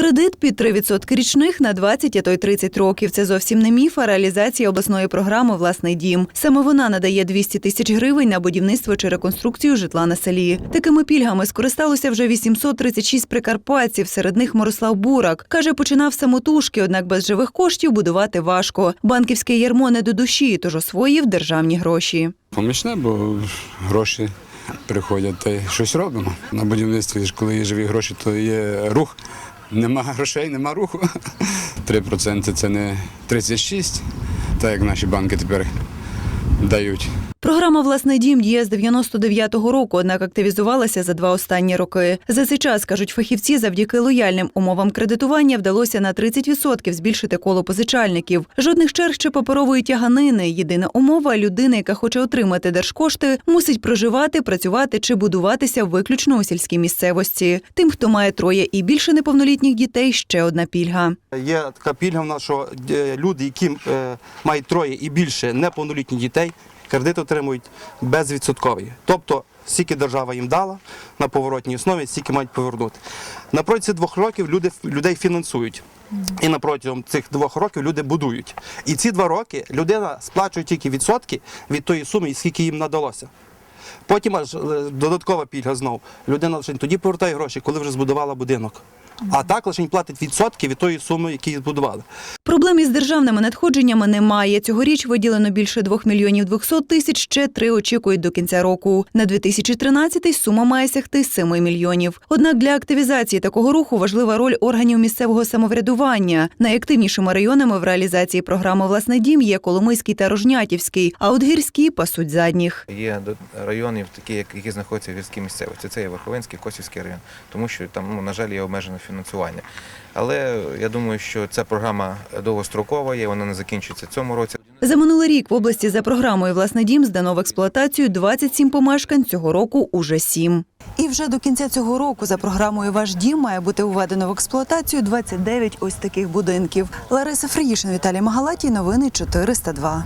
Кредит під 3% річних на 20, а то й 30 років. Це зовсім не міф, а реалізація обласної програми Власний дім. Саме вона надає 200 тисяч гривень на будівництво чи реконструкцію житла на селі. Такими пільгами скористалося вже 836 прикарпатців. Серед них Мирослав Бурак каже, починав самотужки, однак без живих коштів будувати важко. Банківське ярмо не до душі, тож освоїв державні гроші. Помічне, бо гроші приходять та й щось робимо. На будівництві коли є живі гроші, то є рух. Нема грошей, нема руху. 3% це не 36, так як наші банки тепер дають. Програма Власний дім діє з 99-го року, однак активізувалася за два останні роки. За цей час, кажуть фахівці, завдяки лояльним умовам кредитування вдалося на 30% збільшити коло позичальників. Жодних черг чи паперової тяганини. Єдина умова людина, яка хоче отримати держкошти, мусить проживати, працювати чи будуватися виключно у сільській місцевості. Тим, хто має троє і більше неповнолітніх дітей, ще одна пільга. Є така пільга в нас, що е, люди, які е, мають троє і більше неповнолітніх дітей, кредит отримують безвідсотковий. Тобто, скільки держава їм дала на поворотній основі, стільки мають повернути. На протязі двох років люди, людей фінансують. І на протягом цих двох років люди будують. І ці два роки людина сплачує тільки відсотки від тої суми, скільки їм надалося. Потім аж е, додаткова пільга знову. Людина лише тоді повертає гроші, коли вже збудувала будинок. А так лише платить відсотки від тої суми, які збудували. Проблем із державними надходженнями немає. Цьогоріч виділено більше 2 мільйонів 200 тисяч, ще три очікують до кінця року. На 2013 сума має сягти 7 мільйонів. Однак для активізації такого руху важлива роль органів місцевого самоврядування. Найактивнішими районами в реалізації програми «Власний дім» є Коломийський та Рожнятівський, а от гірські пасуть задніх. Є до- районів, такі, як- які знаходяться в гірській місцевості. Це є Верховинський, Косівський район, тому що там, ну, на жаль, є обмежене фінансування. Але я думаю, що ця програма довгострокова є, вона не закінчується цьому році. За минулий рік в області за програмою «Власний дім» здано в експлуатацію 27 помешкань, цього року уже 7. І вже до кінця цього року за програмою «Ваш дім» має бути введено в експлуатацію 29 ось таких будинків. Лариса Фриїшин, Віталій Магалатій, новини 402.